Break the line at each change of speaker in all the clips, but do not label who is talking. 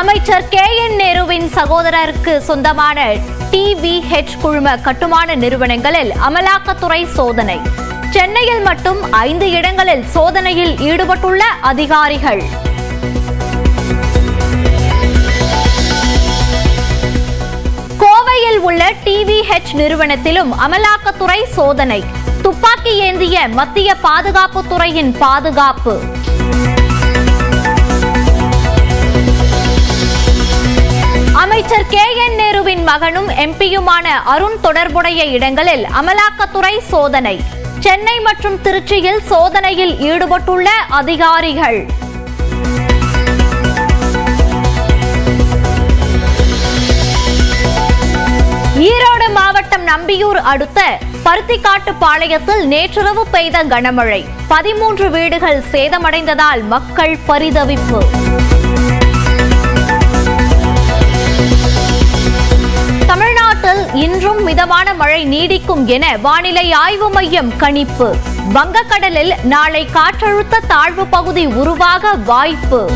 அமைச்சர் K N நேருவின் சகோதரருக்கு சொந்தமான டிவிஹெச் குழும கட்டுமான நிறுவனங்களில் அமலாக்கத்துறை சோதனை. சென்னையில் மட்டும் ஐந்து இடங்களில் சோதனையில் ஈடுபட்டுள்ள அதிகாரிகள். கோவையில் உள்ள டிவிஹெச் நிறுவனத்திலும் அமலாக்கத்துறை சோதனை. துப்பாக்கி ஏந்திய மத்திய பாதுகாப்புத்துறையின் பாதுகாப்பு. அமைச்சர் கே என் நேருவின் மகனும் எம்பியுமான அருண் தொடர்புடைய இடங்களில் அமலாக்கத்துறை சோதனை. சென்னை மற்றும் திருச்சியில் சோதனையில் ஈடுபட்டுள்ள அதிகாரிகள். ஈரோடு மாவட்டம் நம்பியூர் அடுத்த பருத்திக்காட்டு பாளையத்தில் நேற்றிரவு பெய்த கனமழை. பதிமூன்று வீடுகள் சேதமடைந்ததால் மக்கள் பரிதவிப்பு. இன்றும் மிதமான மழை நீடிக்கும் என வானிலை ஆய்வு மையம் கணிப்பு. வங்கக்கடலில் நாளை காற்றழுத்த தாழ்வு பகுதி உருவாக வாய்ப்பு.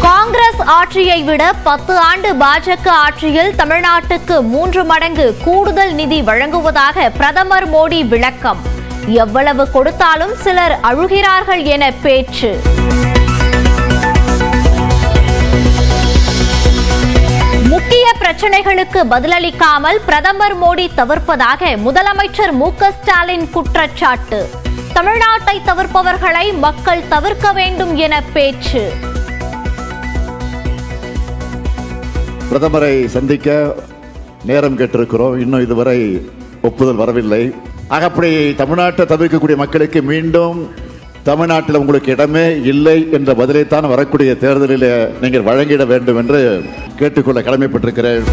காங்கிரஸ் ஆட்சியை விட பத்து ஆண்டு பாஜக ஆட்சியில் தமிழ்நாட்டுக்கு மூன்று மடங்கு கூடுதல் நிதி வழங்குவதாக பிரதமர் மோடி விளக்கம். எவ்வளவு கொடுத்தாலும் சிலர் அழுகிறார்கள் என பேச்சு. பிரச்சனைகளுக்கு பதிலளிக்காமல் பிரதமர் மோடி தவிர்ப்பதாக முதலமைச்சர் மு ஸ்டாலின் குற்றச்சாட்டு. தமிழ்நாட்டை தவிர்ப்பவர்களை மக்கள் தவிர்க்க வேண்டும் என பேச்சு.
பிரதமரை சந்திக்க நேரம் கேட்டிருக்கிறோம். இன்னும் இதுவரை ஒப்புதல் வரவில்லை. ஆக அப்படி தமிழ்நாட்டை தவிர்க்கக்கூடிய மக்களுக்கு மீண்டும் தமிழ்நாட்டில் உங்களுக்கு இடமே இல்லை என்ற பதிலைத்தான் வரக்கூடிய தேர்தலில் நீங்கள் வழங்கிட வேண்டும் என்று கேட்டுக்கொள்ள கடமைப்பட்டிருக்கிறேன்.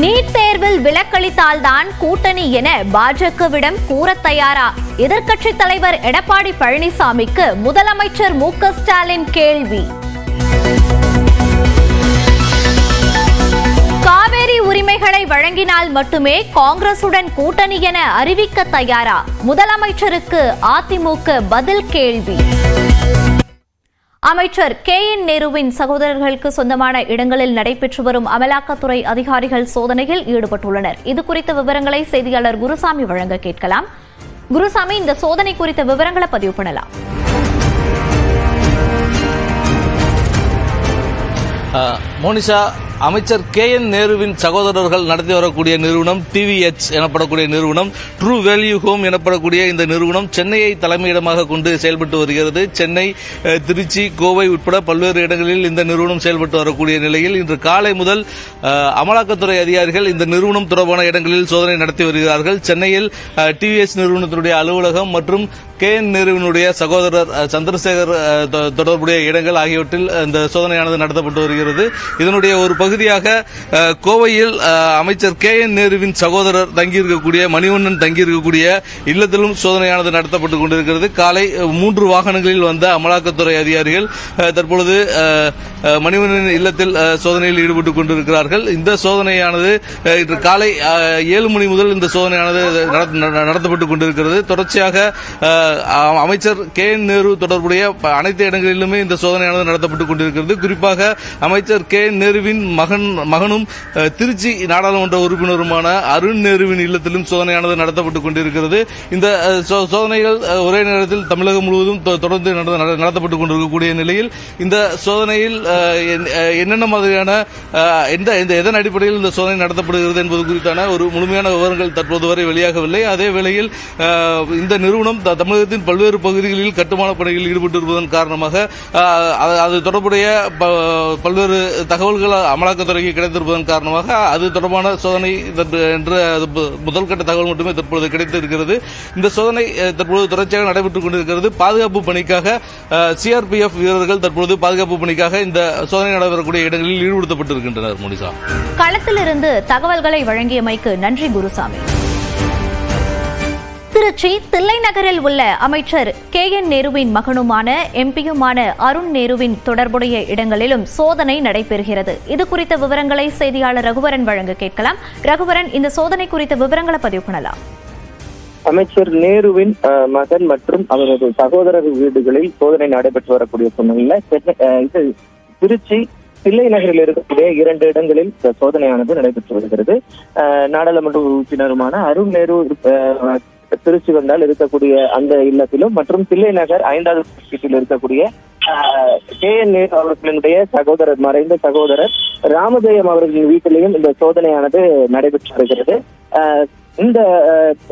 நீட் தேர்வில் விலக்களித்தால்தான் கூட்டணி என பாஜகவிடம் கூற தயாரா? எதிர்க்கட்சித் தலைவர் எடப்பாடி பழனிசாமிக்கு முதலமைச்சர் மு ஸ்டாலின் கேள்வி. உரிமைகளை வழங்கினால் மட்டுமே காங்கிரசுடன் கூட்டணி என அறிவிக்க தயாரா? முதலமைச்சருக்கு அதிமுக பதில் கேள்வி. அமைச்சர் கே என் நேருவின் சகோதரர்களுக்கு சொந்தமான இடங்களில் நடைபெற்று வரும் அமலாக்கத்துறை அதிகாரிகள் சோதனையில் ஈடுபட்டுள்ளனர். இது குறித்த விவரங்களை செய்தியாளர் குருசாமி வழங்க கேட்கலாம். குருசாமி இந்த சோதனை குறித்த விவரங்களை பதிவு பண்ணலாம்.
மோனிஷா அமைச்சர் கே என் நேருவின் சகோதரர்கள் நடத்தி வரக்கூடிய நிறுவனம் டிவிஎச் எனப்படக்கூடிய நிறுவனம் ட்ரூ வேல்யூ ஹோம் எனப்படக்கூடிய இந்த நிறுவனம் சென்னையை தலைமையிடமாக கொண்டு செயல்பட்டு வருகிறது. சென்னை திருச்சி கோவை உட்பட பல்வேறு இடங்களில் இந்த நிறுவனம் செயல்பட்டு வரக்கூடிய நிலையில் இன்று காலை முதல் அமலாக்கத்துறை அதிகாரிகள் இந்த நிறுவனம் தொடர்பான இடங்களில் சோதனை நடத்தி வருகிறார்கள். சென்னையில் டிவிஎஸ் நிறுவனத்தினுடைய அலுவலகம் மற்றும் கே என் நேருவினுடைய சகோதரர் சந்திரசேகர் தொடர்புடைய இடங்கள் ஆகியவற்றில் இந்த சோதனையானது நடத்தப்பட்டு வருகிறது. இதனுடைய ஒரு பகுதியாக கோவையில் அமைச்சர் கே என் நேருவின் சகோதரர் தங்கியிருக்கக்கூடிய மணிவண்ணன் தங்கியிருக்கக்கூடிய இல்லத்திலும் சோதனையானது நடத்தப்பட்டு கொண்டிருக்கிறது. காலை மூன்று வாகனங்களில் வந்த அமலாக்கத்துறை அதிகாரிகள் தற்பொழுது மணிவண்ணன் இல்லத்தில் சோதனையில் ஈடுபட்டுக் கொண்டிருக்கிறார்கள். இந்த சோதனையானது இன்று காலை ஏழு மணி முதல் இந்த சோதனையானது நடத்தப்பட்டுக் கொண்டிருக்கிறது. தொடர்ச்சியாக அமைச்சர் கே என் நேரு தொடர்புடைய அனைத்து இடங்களிலுமே இந்த சோதனையானது நடத்தப்பட்டுக் கொண்டிருக்கிறது. குறிப்பாக அமைச்சர் கே என் நேருவின் மகன் மகனும் திருச்சி நாடாளுமன்ற உறுப்பினருமான அருண் நேருவின் இல்லத்திலும் சோதனையானது நடத்தப்பட்டுக் கொண்டிருக்கிறது. இந்த சோதனைகள் ஒரே நேரத்தில் தமிழகம் முழுவதும் தொ- தொடர்ந்து நட- நடத்தப்பட்டுக் கொண்டிருக்கக்கூடிய நிலையில் இந்த சோதனையில் என்னென்ன மாதிரியான எந்த இந்த எதன் அடிப்படையில் இந்த சோதனை நடத்தப்படுகிறது என்பது குறித்தான ஒரு முழுமையான விவரங்கள் தற்போது வரை வெளியாகவில்லை. அதே வேளையில் இந்த நிறுவனம் தமிழக தமிழகத்தின் பல்வேறு பகுதிகளில் கட்டுமான பணிகளில் ஈடுபட்டிருப்பதன் காரணமாக அது- தொடர்புடைய ப- பல்வேறு தகவல்கள் அமலாக்கத்துறைக்கு கிடைத்திருப்பதன் காரணமாக அது தொடர்பான சோதனை என்ற என்று அது முதல் கட்ட தகவல் மட்டுமே தற்பொழுது கிடைத்திருக்கிறது. இந்த சோதனை தற்பொழுது தொடர்ச்சியாக நடைபெற்றுக் கொண்டிருக்கிறது. பாதுகாப்பு பணிக்காக சிஆர்பிஎஃப் வீரர்கள் தற்பொழுது பாதுகாப்பு பணிக்காக இந்த சோதனை நடைபெறக்கூடிய இடங்களில் ஈடுபடுத்தப்பட்டிருக்கின்றனர் முனிசா.
களத்திலிருந்து தகவல்களை வழங்கியமைக்கு நன்றி குருசாமி. திருச்சி தில்லை நகரில் உள்ள அமைச்சர் கே என் நேருவின் மகனுமான எம்பியுமான அருண் நேருவின் தொடர்புடைய இடங்களிலும் சோதனை நடைபெறுகிறது. இது குறித்த விவரங்களை செய்தியாளர் ரகுவரன் வழங்க கேட்கலாம். ரகுவரன் இந்த சோதனை குறித்த விவரங்களை பதிவு பண்ணலாம்.
அமைச்சர் நேருவின் மகன் மற்றும் அவரது சகோதரர் வீடுகளில் சோதனை நடைபெற்று வரக்கூடிய சூழ்நிலையில இது திருச்சி தில்லை நகரில் இருக்கக்கூடிய இரண்டு இடங்களில் சோதனையானது நடைபெற்று வருகிறது. நாடாளுமன்ற உறுப்பினருமான அருண் நேரு திருச்சி வந்தால் இருக்கக்கூடிய அந்த இல்லத்திலும் மற்றும் தில்லை நகர் ஐந்தாவது வீட்டில் இருக்கக்கூடிய கே என் நேரு அவர்களுடைய சகோதரர் மறைந்த சகோதரர் ராமஜெயம் அவர்களின் வீட்டிலேயும் இந்த சோதனையானது நடைபெற்று வருகிறது. இந்த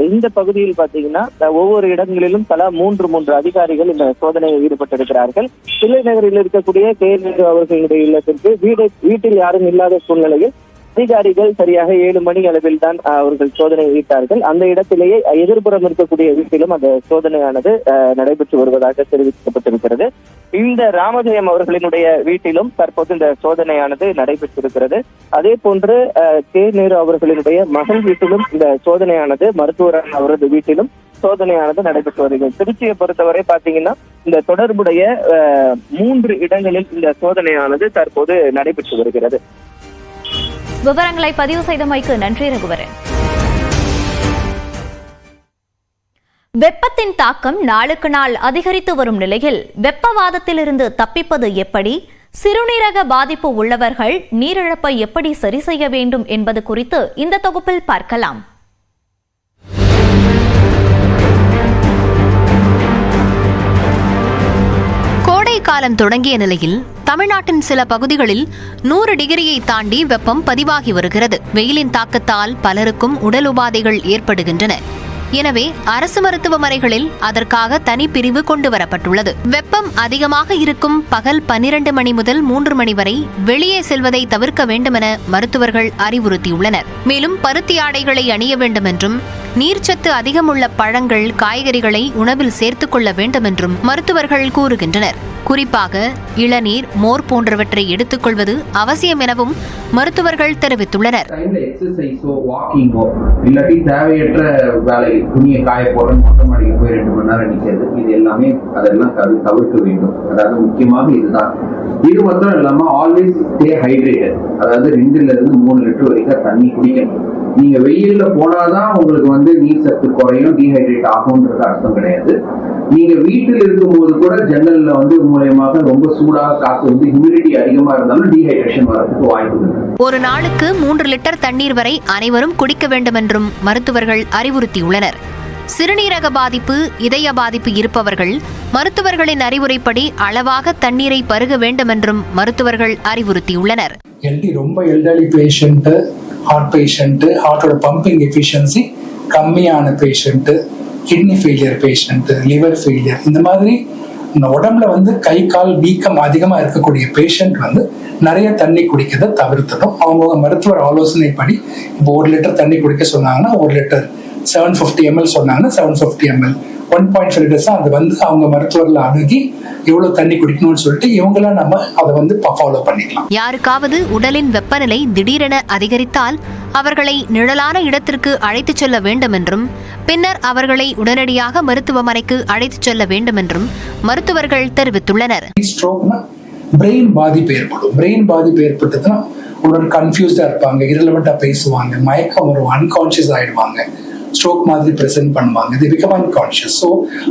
இந்த பகுதியில் பாத்தீங்கன்னா ஒவ்வொரு இடங்களிலும் தலா மூன்று மூன்று அதிகாரிகள் இந்த சோதனையில் ஈடுபட்டிருக்கிறார்கள். தில்லை நகரில் இருக்கக்கூடிய கே என் நேரு அவர்களுடைய இல்லத்திற்கு வீடு வீட்டில் யாரும் இல்லாத சூழ்நிலையில் அதிகாரிகள் சரியாக ஏழு மணி அளவில் தான் அவர்கள் சோதனை ஈட்டார்கள் அந்த இடத்திலேயே எதிர்ப்புறம் இருக்கக்கூடிய வீட்டிலும் அந்த சோதனையானது நடைபெற்று வருவதாக தெரிவிக்கப்பட்டிருக்கிறது. இந்த ராமஜெயம் அவர்களினுடைய வீட்டிலும் தற்போது இந்த சோதனையானது நடைபெற்றிருக்கிறது. அதே போன்று அஹ், கே. நேரு அவர்களினுடைய மகள் வீட்டிலும் இந்த சோதனையானது மருத்துவரான அவரது வீட்டிலும் சோதனையானது நடைபெற்று வருகிறது. திருச்சியை பொறுத்தவரை பாத்தீங்கன்னா இந்த தொடர்புடைய அஹ், மூன்று இடங்களில் இந்த சோதனையானது தற்போது நடைபெற்று வருகிறது.
விவரங்களை பதிவு செய்தமைக்கு நன்றி ரகுவரன். வெப்பத்தின் தாக்கம் நாளுக்கு நாள் அதிகரித்து வரும் நிலையில் வெப்பவாதத்திலிருந்து தப்பிப்பது எப்படி? சிறுநீரக பாதிப்பு உள்ளவர்கள் நீரிழப்பை எப்படி சரி செய்ய வேண்டும் என்பது குறித்து இந்த தொகுப்பில் பார்க்கலாம்.
கோடை காலம் தொடங்கிய நிலையில் தமிழ்நாட்டின் சில பகுதிகளில் நூறு டிகிரியை தாண்டி வெப்பம் பதிவாகி வருகிறது. வெயிலின் தாக்கத்தால் பலருக்கும் உடல் உபாதைகள் ஏற்படுகின்றன. எனவே அரசு மருத்துவமனைகளில் அதற்காக தனி பிரிவு கொண்டு வரப்பட்டுள்ளது வெப்பம் அதிகமாக இருக்கும் பகல் பன்னிரண்டு மணி முதல் மூன்று மணி வரை வெளியே செல்வதை தவிர்க்க வேண்டுமென மருத்துவர்கள் அறிவுறுத்தியுள்ளனர். மேலும் பருத்தி ஆடைகளை அணிய வேண்டும் என்றும் நீர்ச்சத்து அதிகமுள்ள பழங்கள் காய்கறிகளை உணவில் சேர்த்துக் கொள்ள வேண்டும் என்றும் மருத்துவர்கள் கூறுகின்றனர். குறிப்பாக இளநீர் மோர் போன்றவற்றை எடுத்துக்கொள்வது அவசியம் எனவும் மருத்துவர்கள் தெரிவித்துள்ளனர்.
இல்லாட்டி தேவையற்ற வேலை துணியை காய மொட்டை மாடிக்கு போய் ரெண்டு மணி நேரம் இது எல்லாமே அதெல்லாம் தவிர்க்க வேண்டும். அதாவது முக்கியமாக இதுதான். இது மாத்திரம் இல்லாம ஆல்வேஸ் ஸ்டே ஹைட்ரேட்டட் அதாவது ரெண்டுல இருந்து மூணு லிட்டர் வரைக்கும் தண்ணி குடிக்கணும். நீங்க வெயில்ல போனாதான் உங்களுக்கு வந்து நீர் சத்து குறையும் டீஹைட்ரேட் ஆகும்ன்றது அர்த்தம் கிடையாது. நீங்க வீட்டில் இருக்கும்போது கூட ஜன்னல்ல வந்து மூலியமாக ரொம்ப சூடாக காத்து வந்து ஹியூமிடிட்டி அதிகமா இருந்தாலும் டீஹைட்ரேஷன் வரதுக்கு வாய்ப்பு இருக்கு
ஒரு நாளுக்கு மூன்று லிட்டர் தண்ணீர் வரை அனைவரும் குடிக்க வேண்டும் என்றும் மருத்துவர்கள் அறிவுறுத்தியுள்ளனர். சிறுநீரக பாதிப்பு இதய பாதிப்பு இருப்பவர்கள் மருத்துவர்களின் அறிவுரைப்படி அளவாக தண்ணீரை பருக வேண்டும் என்றும் மருத்துவர்கள் அறிவுறுத்தியுள்ளனர்.
எல்டி ரொம்ப எல்டர்லி பேஷண்ட்டு ஹார்ட் பேஷண்ட்டு ஹார்ட்டோட பம்பிங் எஃபிஷியன்சி கம்மியான patient kidney failure patient liver failure இந்த மாதிரி இந்த உடம்புல வந்து கை கால் வீக்கம் அதிகமாக இருக்கக்கூடிய பேஷண்ட் வந்து நிறைய தண்ணி குடிக்கிறத தவிர்த்ததும் அவங்கவுங்க மருத்துவர் ஆலோசனைப்படி இப்போ ஒரு லிட்டர் தண்ணி குடிக்க சொன்னாங்கன்னா ஒரு லிட்டர். செவன் ஃபிஃப்டி எம்எல் சொன்னாங்கன்னா seven fifty ML one point five litres அது வந்து அவங்க மருத்துவர்களை அணுகி எவ்வளோ தண்ணி குடிக்கணும்னு சொல்லிட்டு இவங்களாம் நம்ம அதை வந்து ஃபாலோ பண்ணிக்கலாம்.
யாருக்காவது உடலின் வெப்பநிலை திடீரென அதிகரித்தால் அவர்களை நிழலான இடத்திற்கு அழைத்துச் செல்ல வேண்டும் என்றும் பின்னர் அவர்களை உடனடியாக மருத்துவமனைக்கு அழைத்துச் செல்ல வேண்டும் என்றும் மருத்துவர்கள் தெரிவித்துள்ளனர்.
ஸ்ட்ரோக்னா பிரெயின் பாதிப்பு ஏற்படும். பிரெயின் பாதிப்பு ஏற்பட்டதுன்னா ஒரு கன்ஃபியூஸ்டா இருப்பாங்க இரலவெண்டா பேசுவாங்க மயக்கம் வரும் அன்கான்சியஸ் ஆயிடுவாங்க. ஸ்ட்ரோக் மாதிரி ப்ரெசென்ட் பண்ணுவாங்க. இது பிகம் அன்கான்ஷியஸ் ஸோ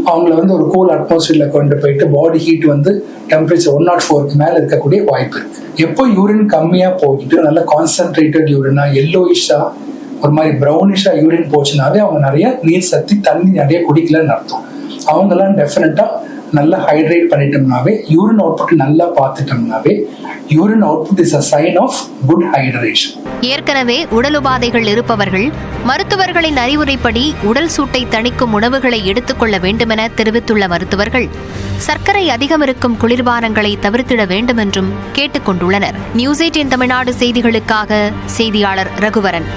அவங்கள வந்து ஒரு கூல் அட்மாஸ்பியரில் கொண்டு போயிட்டு பாடி ஹீட் வந்து டெம்பரேச்சர் ஒன் நாட் ஃபோருக்கு மேலே இருக்கக்கூடிய வாய்ப்பு இருக்கு. எப்போ யூரின் கம்மியாக போயிட்டு நல்ல கான்சென்ட்ரேட்டட் யூரினா எல்லோயிஷா ஒரு மாதிரி ப்ரௌனிஷா யூரின் போச்சுனாலே அவங்க நிறைய நீர் சத்தி தண்ணி நிறைய குடிக்கலன்னு அர்த்தம். அவங்கெல்லாம் டெஃபினட்டாக நல்லா ஹைட்ரேட் பண்ணிட்டோம்னாவே யூரின் அவுட்புட் நல்லா பார்த்துட்டோம்னாவே urine output is a sign of good hydration
ஏற்கனவே உடல் உபாதைகள் இருப்பவர்கள் மருத்துவர்களின் அறிவுரைப்படி உடல் சூட்டை தணிக்கும் உணவுகளை எடுத்துக்கொள்ள வேண்டுமென தெரிவித்துள்ள மருத்துவர்கள் சர்க்கரை அதிகம் இருக்கும் குளிர்பானங்களை தவிர்த்திட வேண்டும் என்றும் கேட்டுக்கொண்டுள்ளனர். நியூஸ் எயிட்டின் தமிழ்நாடு செய்திகளுக்காக செய்தியாளர் ரகுவரன்.